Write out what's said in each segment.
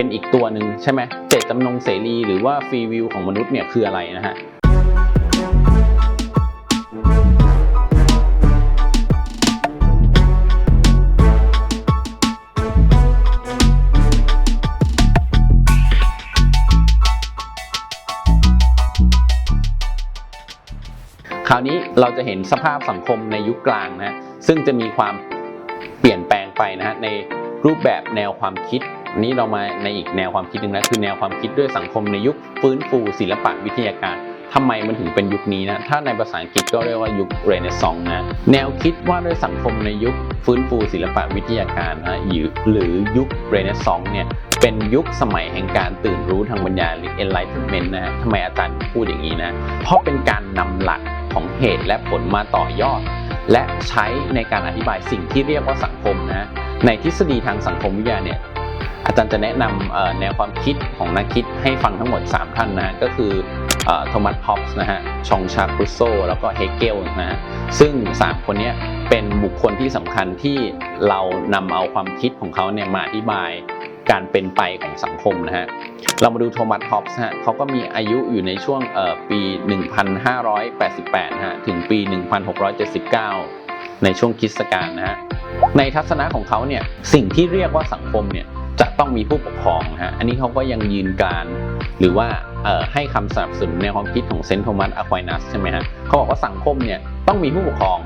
เป็นอีกตัวหนึ่งใช่ไหมเจตจำนงเสรีหรือว่าฟรีวิวของมนุษย์เนี่ยคืออะไรนะฮะคราวนี้เราจะเห็นสภาพสังคมในยุคกลางนะซึ่งจะมีความเปลี่ยนแปลงไปนะฮะในรูปแบบแนวความคิด นี้เรามาในอีกแนวความคิดหนึ่งนะคือแนวความคิดด้วยสังคมในยุคฟื้นฟูศิลปะวิทยาการทำไมมันถึงเป็นยุคนี้นะ ถ้าในภาษาอังกฤษก็เรียกว่ายุคเรเนซองส์นะ แนวคิดว่าด้วยสังคมในยุคฟื้นฟูศิลปะวิทยาการนะหรือหรือยุคเรเนซองส์เนี่ย เป็นยุคสมัยแห่งการตื่นรู้ทางปัญญาหรือ enlightenment นะฮะทำไมอาจารย์พูดอย่างนี้นะ เพราะเป็นการนำหลักของเหตุและผลมาต่อยอด และใช้ในการอธิบายสิ่งที่เรียกว่าสังคมนะ ในทฤษฎีทางสังคมวิทยาเนี่ย อาจารย์จะแนะนำแนวความคิดของนักคิดให้ฟังทั้งหมด 3 ท่านนะก็คือโทมัสฮอปส์นะฮะชองชาคุโซแล้วก็เฮเกลนะฮะซึ่ง 3 คนนี้เป็นบุคคลที่สำคัญที่เรานำเอาความคิดของเขาเนี่ยมาอธิบายการเป็นไปของสังคมนะฮะ เรามาดูโทมัสฮอปส์ฮะเขาก็มีอายุอยู่ในช่วงเอ่อปี 1588ะฮะ ถึงปี 1679 ในช่วงคริสตกาลนะฮะ ในทัศนะของเขาเนี่ย สิ่งที่เรียกว่าสังคมเนี่ย จะต้องมีผู้ปกครองฮะอันนี้เขาก็ยังยืนการหรือว่าให้คำสนับสนุนในความคิดของเซนต์โทมัสอะควายนัสใช่ไหมฮะเขาบอกว่าสังคมเนี่ยต้องมีผู้ปกครอง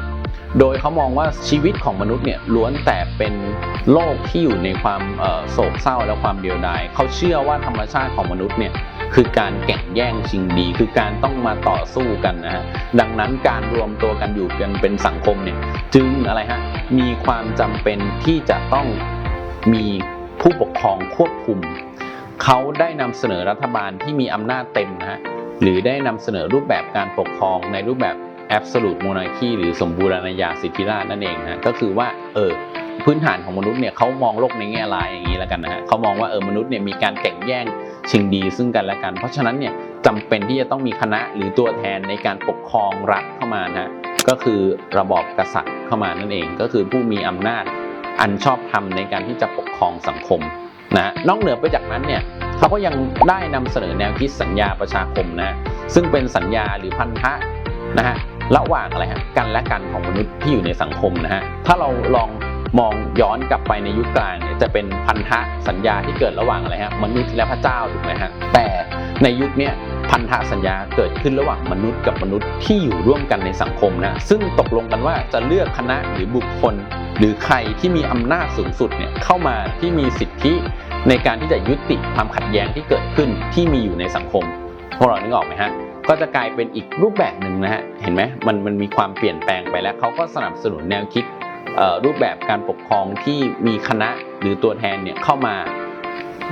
โดยเขามองว่าชีวิตของมนุษย์เนี่ยล้วนแต่เป็นโลกที่อยู่ในความโศกเศร้าและความเดียวดายเขาเชื่อว่าธรรมชาติของมนุษย์เนี่ยคือการแข่งแย่งชิงดี คือการต้องมาต่อสู้กันนะฮะดังนั้นการรวมตัวกันอยู่กันเป็นสังคมเนี่ยจึงอะไรฮะมีความจำเป็นที่จะต้องมี ผู้ปกครองควบคุม เขาได้นำเสนอรัฐบาลที่มีอำนาจเต็มนะฮะหรือได้นำเสนอรูปแบบการปกครองในรูปแบบ absolute monarchy หรือสมบูรณาญาสิทธิราชนั่นเองนะก็คือว่าเออพื้นฐานของมนุษย์เนี่ยเขามองโลกในแง่ร้ายอย่างนี้แล้วกันนะฮะเขามองว่าเออมนุษย์เนี่ยมีการแข่งแย่งชิงดีซึ่งกันและกัน เพราะฉะนั้นเนี่ยจำเป็นที่จะต้องมีคณะหรือตัวแทนในการปกครองรัฐเข้ามานะฮะก็คือระบอบกษัตริย์เข้ามานั่นเอง ก็คือผู้มีอำนาจ อันชอบธรรมในการที่จะปกครองสังคมนะฮะนอกเหนือไปจากนั้นเนี่ยเขาก็ยังได้นำเสนอแนวคิดสัญญาประชาคมนะฮะซึ่งเป็นสัญญาหรือพันธะนะฮะระหว่างอะไรฮะกันและกันของมนุษย์ที่อยู่ในสังคมนะฮะถ้าเราลองมองย้อนกลับไปในยุคกลางเนี่ยจะเป็นพันธะสัญญาที่เกิดระหว่างอะไรฮะมนุษย์และพระเจ้าถูกไหมฮะแต่ในยุคเนี้ย พันธะสัญญาเกิดขึ้นระหว่างมนุษย์กับมนุษย์ที่อยู่ร่วมกันในสังคมนะซึ่งตกลงกันว่าจะเลือกคณะหรือบุคคล หรือใครที่มีอำนาจสูงสุดเนี่ยเข้ามาที่มีสิทธิในการที่จะยุติความขัดแย้งที่เกิดขึ้นที่มีอยู่ในสังคมพวกเรานึกออกไหมฮะก็จะกลายเป็นอีกรูปแบบหนึ่งนะฮะเห็นไหมมันมันมีความเปลี่ยนแปลงไปแล้วเขาก็สนับสนุนแนวคิดรูปแบบการปกครองที่มีคณะหรือตัวแทนเนี่ยเข้ามา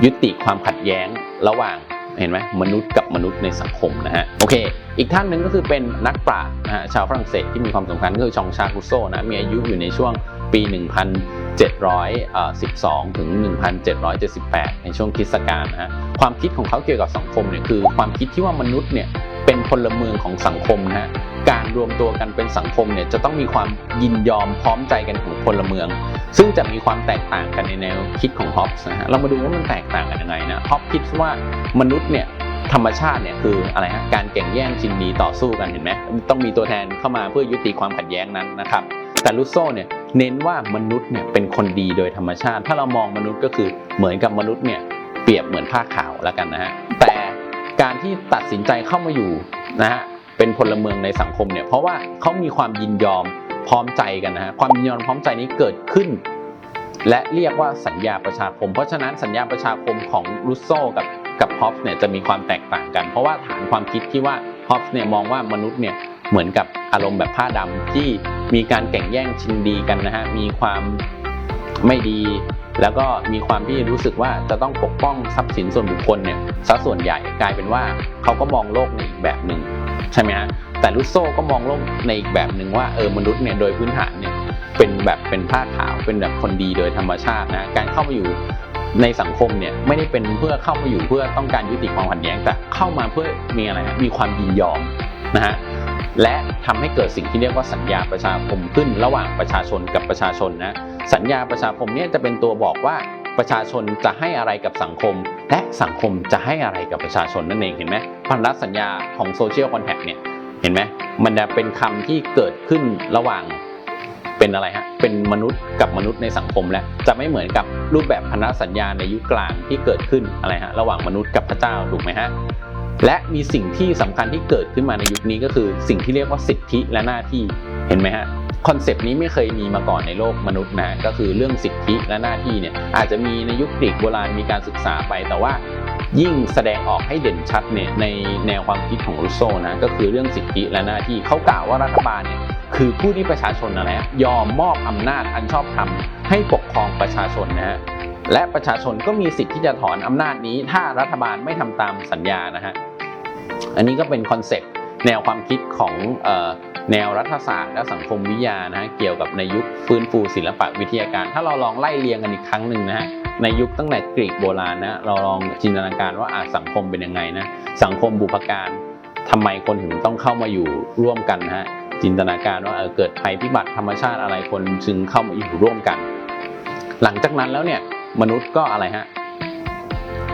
ยุติความขัดแย้งระหว่าง เห็นไหมมนุษย์กับมนุษย์ในสังคมนะฮะโอเค อีกท่านหนึ่งก็คือเป็นนักปราชญ์นะฮะชาวฝรั่งเศสที่มีความสำคัญก็คือชองชาคุโซนะมีอายุอยู่ในช่วงปี 1712 ถึง 1778 ในช่วงคริสตกาลนะฮะความคิดของเขาเกี่ยวกับสังคมเนี่ยคือความคิดที่ว่ามนุษย์เนี่ยเป็นพลเมืองของสังคมนะฮะ การรวมตัวกันเป็นสังคมเนี่ยจะต้องมีความยินยอมพร้อมใจกันของพลเมือง ซึ่งจะมีความแตกต่างกันในแนวคิดของฮอปส์นะฮะเรามาดูว่ามันแตกต่างกันยังไงนะฮอปคิดว่ามนุษย์เนี่ยธรรมชาติเนี่ยคืออะไรฮะการแข่งแย่งชิงดีต่อสู้กันเห็นไหมต้องมีตัวแทนเข้ามาเพื่อยุติความขัดแย้งนั้นนะครับแต่ลุโซเนี่ยเน้นว่ามนุษย์เนี่ยเป็นคนดีโดยธรรมชาติ ถ้าเรามองมนุษย์ก็คือเหมือนกับมนุษย์เนี่ยเปรียบเหมือนผ้าขาวแล้วกันนะฮะแต่การที่ตัดสินใจเข้ามาอยู่นะฮะ เป็นพลเมืองในสังคมเนี่ยเพราะว่าเขามีความยินยอมพร้อมใจกันนะฮะความยินยอมพร้อมใจนี้เกิดขึ้น และเรียกว่าสัญญาประชาคม เพราะฉะนั้นสัญญาประชาคมของรุสโซกับกับฮอปส์เนี่ยจะมีความแตกต่างกัน เพราะว่าฐานความคิดที่ว่าฮอปส์เนี่ยมองว่ามนุษย์เนี่ยเหมือนกับอารมณ์แบบผ้าดำที่มีการแข่งแย่งชิงดีกันนะฮะมีความไม่ดี แล้วก็มีความที่รู้สึกว่าจะต้องปกป้องทรัพย์สินส่วนบุคคลเนี่ยซะส่วนใหญ่กลายเป็นว่าเขาก็มองโลกในอีกแบบหนึ่ง ใช่ไหมฮะแต่ลุโซก็มองโลกในอีกแบบหนึ่งว่าเออมนุษย์เนี่ยโดยพื้นฐานเนี่ยเป็นแบบเป็นผ้าขาวเป็นแบบคนดีโดยธรรมชาตินะการเข้ามาอยู่ในสังคมเนี่ยไม่ได้เป็นเพื่อเข้ามาอยู่เพื่อต้องการยุติความขัดแย้งแต่เข้ามาเพื่อมีอะไรมีความยินยอมนะฮะและทำให้เกิดสิ่งที่เรียกว่าสัญญาประชาคมขึ้นระหว่างประชาชนกับประชาชนนะสัญญาประชาคมเนี่ยจะเป็นตัวบอกว่า ประชาชนจะให้อะไรกับสังคม และสังคมจะให้อะไรกับประชาชนนั่นเองเห็นไหมพันธสัญญาของโซเชียลคอนแทคเนี่ยเห็นไหมมันจะเป็นคำที่เกิดขึ้นระหว่างเป็นอะไรฮะเป็นมนุษย์กับมนุษย์ในสังคมแล้วจะไม่เหมือนกับรูปแบบพันธสัญญาในยุคกลางที่เกิดขึ้นอะไรฮะระหว่างมนุษย์กับพระเจ้าถูกไหมฮะและมีสิ่งที่สำคัญที่เกิดขึ้นมาในยุคนี้ก็คือ สิ่งที่เรียกว่าสิทธิและหน้าที่เห็นไหมฮะ คอนเซปต์นี้ไม่เคยมีมาก่อนในโลกมนุษย์นะก็คือเรื่องสิทธิและหน้าที่เนี่ยอาจจะมีในยุคกรีกโบราณมีการศึกษาไป แต่ว่ายิ่งแสดงออกให้เด่นชัดเนี่ยในแนวความคิดของรูโซนะก็คือเรื่องสิทธิและหน้าที่เขากล่าวว่ารัฐบาลเนี่ยคือผู้ที่ประชาชนอะไรฮะยอมมอบอำนาจอันชอบธรรมให้ปกครองประชาชนนะฮะและประชาชนก็มีสิทธิ์ที่จะถอนอำนาจนี้ ถ้ารัฐบาลไม่ทำตามสัญญานะฮะอันนี้ก็เป็นคอนเซปต์แนวความคิดของ แนวรัฐศาสตร์และสังคมวิทยานะฮะเกี่ยวกับในยุคฟื้นฟูศิลปะวิทยาการ ถ้าเราลองไล่เรียงกันอีกครั้งหนึ่งนะฮะในยุคตั้งแต่กรีกโบราณนะเราลองจินตนาการว่าอาสังคมเป็นยังไงนะสังคมบุพการทำไมคนถึงต้องเข้ามาอยู่ร่วมกันนะฮะจินตนาการว่าเออเกิดภัยพิบัติธรรมชาติอะไรคนจึงเข้ามาอยู่ร่วมกัน หลังจากนั้นแล้วเนี่ยมนุษย์ก็อะไรฮะ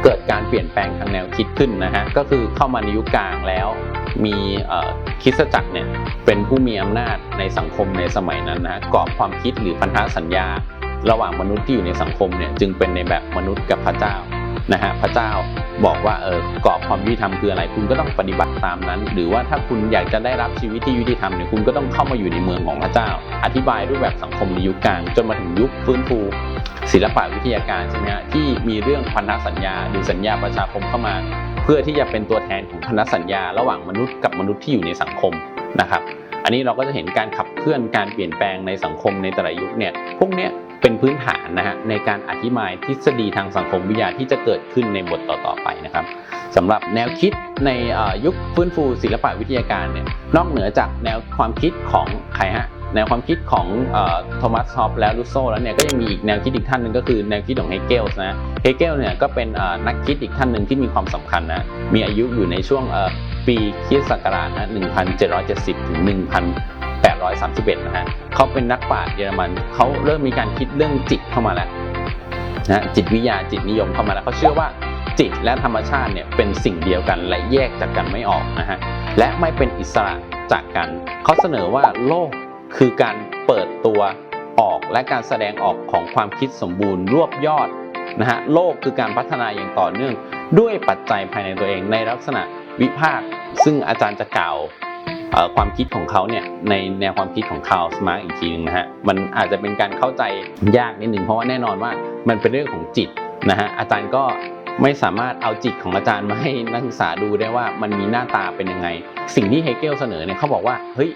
เกิดการเปลี่ยนแปลงทางแนวคิดขึ้นนะฮะก็คือเข้ามาในยุคกลางแล้ว มีคิสจักรเนี่ยเป็นผู้มีอำนาจในสังคมในสมัยนั้นนะฮะกรอบความคิดหรือพันธสัญญา ระหว่างมนุษย์ที่อยู่ในสังคมเนี่ยจึงเป็นในแบบมนุษย์กับพระเจ้านะฮะพระเจ้าบอกว่าเออกรอบความยุติธรรมคืออะไร คุณก็ต้องปฏิบัติตามนั้น หรือว่าถ้าคุณอยากจะได้รับชีวิตที่ยุติธรรมเนี่ยคุณก็ต้องเข้ามาอยู่ในเมืองของพระเจ้า อธิบายรูปแบบสังคมในยุคกลางจนมาถึงยุคฟื้นฟู ศิลปะวิทยาการใช่ไหมฮะที่มีเรื่องพันธสัญญาหรือสัญญาประชาคมเข้ามา เพื่อที่จะเป็นตัวแทนของพันธสัญญา ระหว่างมนุษย์กับมนุษย์ที่อยู่ในสังคมนะครับ อันนี้เราก็จะเห็นการขับเคลื่อนการเปลี่ยนแปลงในสังคมในแต่ละยุคเนี่ยพวกเนี้ยเป็นพื้นฐานนะฮะในการอธิบายทฤษฎีทางสังคมวิทยาที่จะเกิดขึ้นในบทต่อๆไปนะครับสำหรับแนวคิดในยุคฟื้นฟูศิลปะวิทยาการเนี่ยนอกเหนือจากแนวความคิดของใครฮะ แนวความคิดของโทมัสฮอปและลูโซแล้วเนี่ยก็ยังมีอีกแนวคิดอีกท่านหนึ่งก็คือแนวคิดของเฮเกลนะเฮเกลเนี่ยก็เป็นนักคิดอีกท่านหนึ่งที่มีความสำคัญนะมีอายุอยู่ในช่วงปีคริสต์ศักราชนะ1770 ถึง 1831 นะฮะเขาเป็นนักปราชญ์เยอรมันเขาเริ่มมีการคิดเรื่องจิตเข้ามาแล้วนะจิตวิทยาจิตนิยมเข้ามาแล้วเขาเชื่อว่าจิตและธรรมชาติเนี่ยเป็นสิ่งเดียวกันและแยกจากกันไม่ออกนะฮะและไม่เป็นอิสระจากกันเขาเสนอว่าโลก คือการเปิดตัวออกและการแสดงออกของความคิดสมบูรณ์รวบยอดนะฮะโลกคือการพัฒนาอย่างต่อเนื่อง ด้วยปัจจัยภายในตัวเองในลักษณะวิพากษ์ซึ่งอาจารย์จะกล่าวความคิดของเขาเนี่ยในแนวความคิดของคาร์ลสมาร์กอีกทีหนึงนะฮะมันอาจจะเป็นการเข้าใจยากนิดหนึ่งเพราะว่าแน่นอนว่ามันเป็นเรื่องของจิตนะฮะอาจารย์ก็ ไม่สามารถเอาจิตของอาจารย์มาให้นักศึกษาดูได้ว่ามันมีหน้าตาเป็นยังไง สิ่งที่เฮเกลเสนอเนี่ยเขาบอกว่าเฮ้ย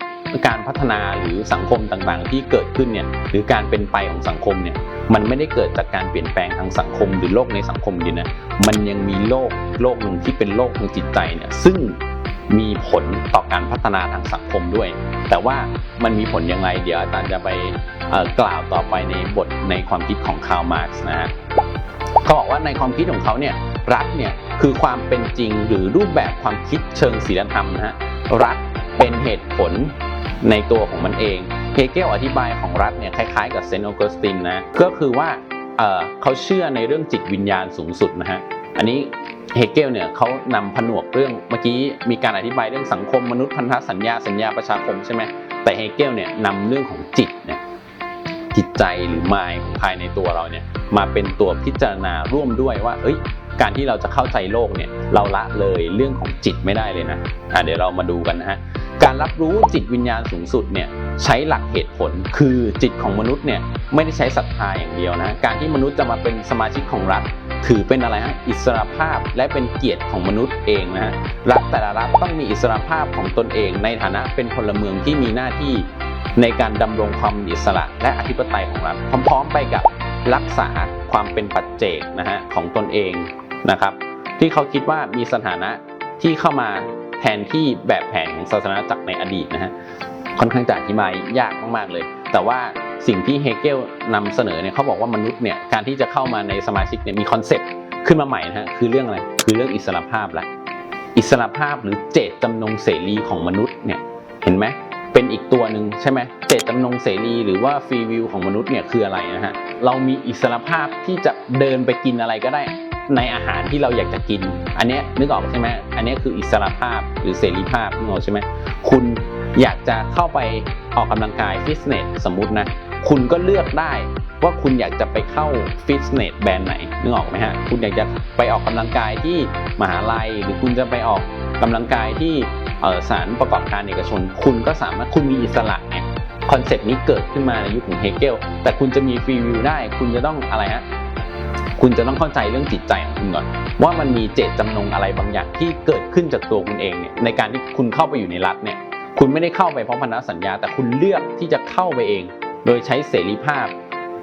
การพัฒนาหรือสังคมต่างๆ ที่เกิดขึ้นเนี่ยหรือการเป็นไปของสังคมเนี่ยมันไม่ได้เกิดจากการเปลี่ยนแปลงทางสังคมหรือโลกในสังคมดีนะมันยังมีโลกโลกหนึ่งที่เป็นโลกทางจิตใจเนี่ยซึ่งมีผลต่อการพัฒนาทางสังคมด้วย แต่ว่ามันมีผลยังไงเดี๋ยวอาจารย์จะไปกล่าวต่อไปในบทในความคิดของคาร์ลมาร์กซ์นะฮะ เขาบอกว่าในความคิดของเขาเนี่ยรัฐเนี่ยคือความเป็นจริงหรือรูปแบบความคิดเชิงศีลธรรมนะฮะรัฐเป็นเหตุผลในตัวของมันเองเฮเกลอธิบายของรัฐเนี่ยคล้ายๆกับเซนต์ออกสตินนะก็คือว่าเเขาเชื่อในเรื่องจิตวิญญาณสูงสุดนะฮะอันนี้เฮเกลเนี่ยเขานำผนวกเรื่องเมื่อกี้มีการอธิบายเรื่องสังคมมนุษย์พันธสัญญาสัญญาประชาคมใช่ไหมแต่เฮเกลเนี่ยนำเรื่องของจิตเนี่ยจิตใจหรือมายของภายในตัวเราเนี่ย มาเป็นตัวพิจารณาร่วมด้วยว่า เอ้ย การที่เราจะเข้าใจโลกเนี่ยเราละเลยเรื่องของจิตไม่ได้เลยนะอะเดี๋ยวเรามาดูกันนะฮะการรับรู้จิตวิญญาณสูงสุดเนี่ยใช้หลักเหตุผลคือจิตของมนุษย์เนี่ยไม่ได้ใช้ศรัทธาอย่างเดียวนะการที่มนุษย์จะมาเป็นสมาชิกของรัฐ ถือเป็นอะไรฮะอิสรภาพและเป็นเกียรติของมนุษย์เองนะฮะรัฐแต่ละรัฐต้องมีอิสรภาพของตนเอง ในฐานะเป็นพลเมืองที่มีหน้าที่ในการดำรงความอิสระและอธิปไตยของรัฐพร้อม ๆ ไปกับ รักษาความเป็นปัจเจกนะฮะของตนเองนะครับ ที่เขาคิดว่ามีสถานะที่เข้ามาแทนที่แบบแผนของศาสนาจักรในอดีตนะฮะค่อนข้างจะอธิบายยากมากๆเลย แต่ว่าสิ่งที่เฮเกลนำเสนอเนี่ยเขาบอกว่ามนุษย์เนี่ยการที่จะเข้ามาในสมาชิกเนี่ยมีคอนเซปต์ขึ้นมาใหม่นะฮะคือเรื่องอะไรคือเรื่องอิสรภาพละอิสรภาพหรือเจตจำนงเสรีของมนุษย์เนี่ยเห็นไหมเป็นอีกตัวหนึ่งใช่ไหมเจตจำนงเสรีหรือว่าฟรีวิวของมนุษย์เนี่ยคืออะไรนะฮะ เรามีอิสรภาพที่จะเดินไปกินอะไรก็ได้ในอาหารที่เราอยากจะกิน อันเนี้ยนึกออกใช่ไหมอันเนี้ยคืออิสรภาพหรือเสรีภาพนึกออกใช่ไหมคุณอยากจะเข้าไปออกกำลังกายฟิตเนสสมมุตินะ คุณก็เลือกได้ว่าคุณอยากจะไปเข้าฟิตเนสแบรนด์ไหนนึกออกไหมฮะ คุณอยากจะไปออกกำลังกายที่มหาลัย หรือคุณจะไปออกกำลังกายที่สารประกอบการเอกชน คุณก็สามารถคุณมีอิสระ คอนเซปต์นี้เกิดขึ้นมาในยุคของเฮเกลแต่คุณจะมีฟรีวิวได้ คุณจะต้องอะไรฮะคุณจะต้องเข้าใจเรื่องจิตใจของคุณก่อน ว่ามันมีเจตจำนงอะไรบางอย่างที่เกิดขึ้นจากตัวคุณเองเนี่ยในการที่คุณเข้าไปอยู่ในรัฐเนี่ยคุณไม่ได้เข้าไปเพราะพันธสัญญา แต่คุณเลือกที่จะเข้าไปเอง โดยใช้เสรีภาพ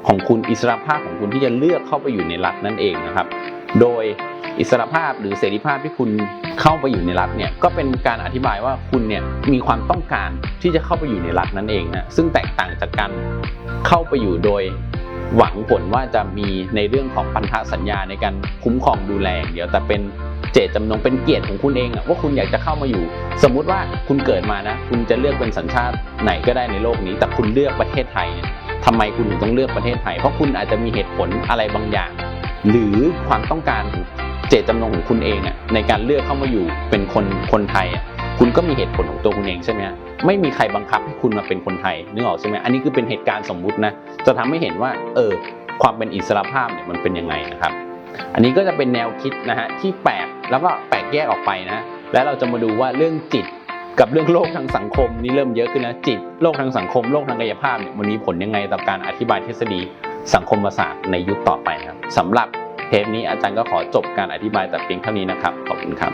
ของคุณอิสรภาพของคุณที่จะเลือกเข้าไปอยู่ในรัฐนั่นเองนะครับ โดยอิสรภาพหรือเสรีภาพที่คุณ เข้าไปอยู่ในรัฐเนี่ยก็เป็นการอธิบายว่าคุณเนี่ยมีความต้องการที่จะเข้าไปอยู่ในรัฐนั่นเองนะซึ่งแตกต่างจากการเข้าไปอยู่โดยหวังผลว่าจะมีในเรื่องของพันธสัญญาในการคุ้มครองดูแลอย่างเดียวแต่เป็นเจตจำนงเป็นเกียรติของคุณเองอะว่าคุณอยากจะเข้ามาอยู่ สมมุติว่าคุณเกิดมานะ คุณจะเลือกเป็นสัญชาติไหนก็ได้ในโลกนี้ แต่คุณเลือกประเทศไทยเนี่ยทำไมคุณถึงต้องเลือกประเทศไทย เพราะคุณอาจจะมีเหตุผลอะไรบางอย่าง หรือความต้องการ เจตจำนงของคุณเองอะในการเลือกเข้ามาอยู่เป็นคนคนไทยอะคุณก็มีเหตุผลของตัวคุณเองใช่ไหมไม่มีใครบังคับให้คุณมาเป็นคนไทยนึกออกใช่ไหมอันนี้คือเป็นเหตุการณ์สมมุตินะจะทำให้เห็นว่าเออความเป็นอิสระภาพเนี่ยมันเป็นยังไงนะครับ อันนี้ก็จะเป็นแนวคิดนะฮะที่แปลกแล้วก็แปลกแยกออกไปนะและเราจะมาดูว่าเรื่องจิตกับเรื่องโลกทางสังคมนี่เริ่มเยอะขึ้นนะจิตโลกทางสังคมโลกทางกายภาพเนี่ยมันมีผลยังไงต่อการอธิบายทฤษฎีสังคมศาสตร์ในยุคต่อไปครับสำหรับ เทปนี้อาจารย์ก็ขอจบการอธิบายแต่เพียงเท่านี้นะครับ ขอบคุณครับ